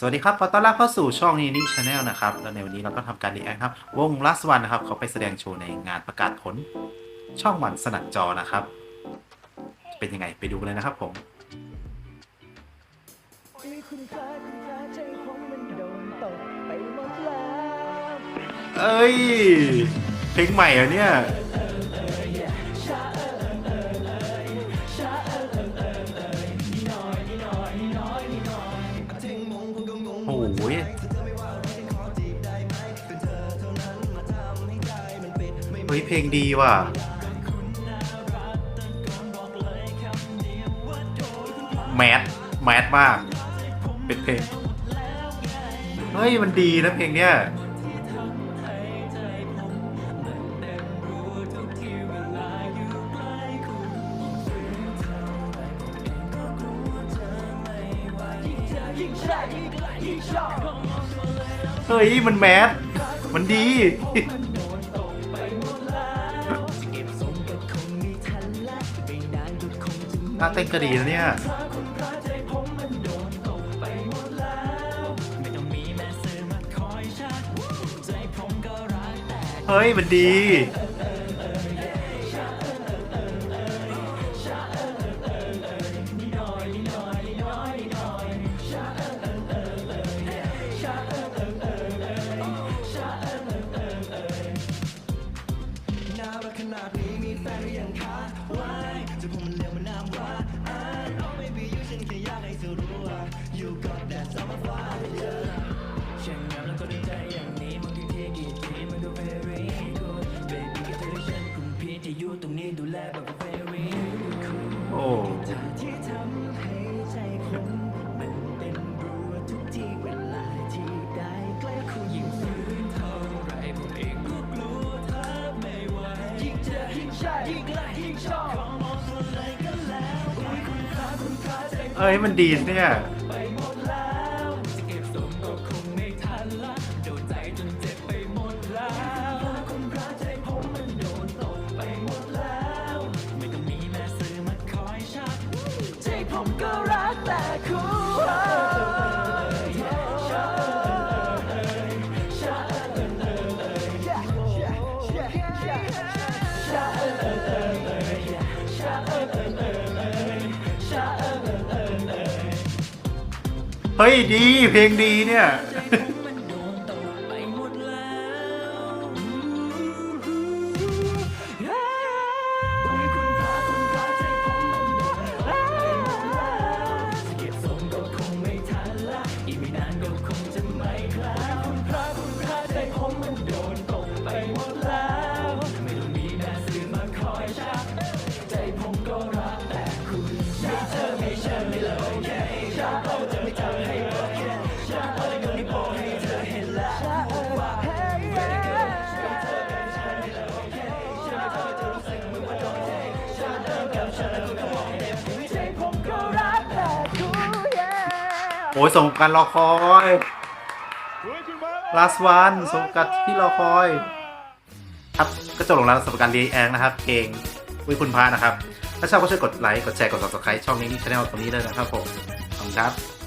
สวัสดีครับ ขอต้อนรับเข้าสู่ช่องนี้นี่ชาแนลนะครับ แล้วในวันนี้เราก็ทำการรีแอคครับ วงลัสวันนะครับ เขาไปแสดงโชว์ในงานประกาศผล ช่องวันสนัดจอนะครับ เป็นยังไงไปดูกันเลยนะครับผมเอ้ย เพลงใหม่เหรอเนี่ย เฮ้ยเพลงดีว่ะ แมสแมสมาก เป็นเพลง เฮ้ย มันดีนะเพลงเนี้ย เฮ้ย มันแมสมันดี น่าเต้นก็ดีนะเนี่ยเฮ้ย มันดี พวกมันเลวมันน้ำว่าอ่าน Oh baby you ฉันแค่อยากให้เธอรู้ว่า You got that summer fire ฉันยอมแล้วก็ได้ใจอย่างนี้มันกินเที่ยกี่ทีมันดู very good baby ก็เธอได้ฉันคุ้มพี่ที่อยู่ตรงนี้ดูแลแบบ very good โอ้ ที่ทำให้ เอ้ยมันดีเนี่ยไเฮ้ยดีเพลงดีเนี่ย กับฉันก็มองเด็กใจผมก็รักแต่คุณโอ้ยสมการรอคอย last one สมการที่รอคอย ครับก็จบลงแล้วสมการรีแองนะครับเพลงวิคุณพานะครับ ถ้าชอบก็ช่วยกดไลค์ กดแชร์ กด subscribe ช่องนี้ที่ช่องตรงนี้เลยนะครับผม ขอบคุณครับ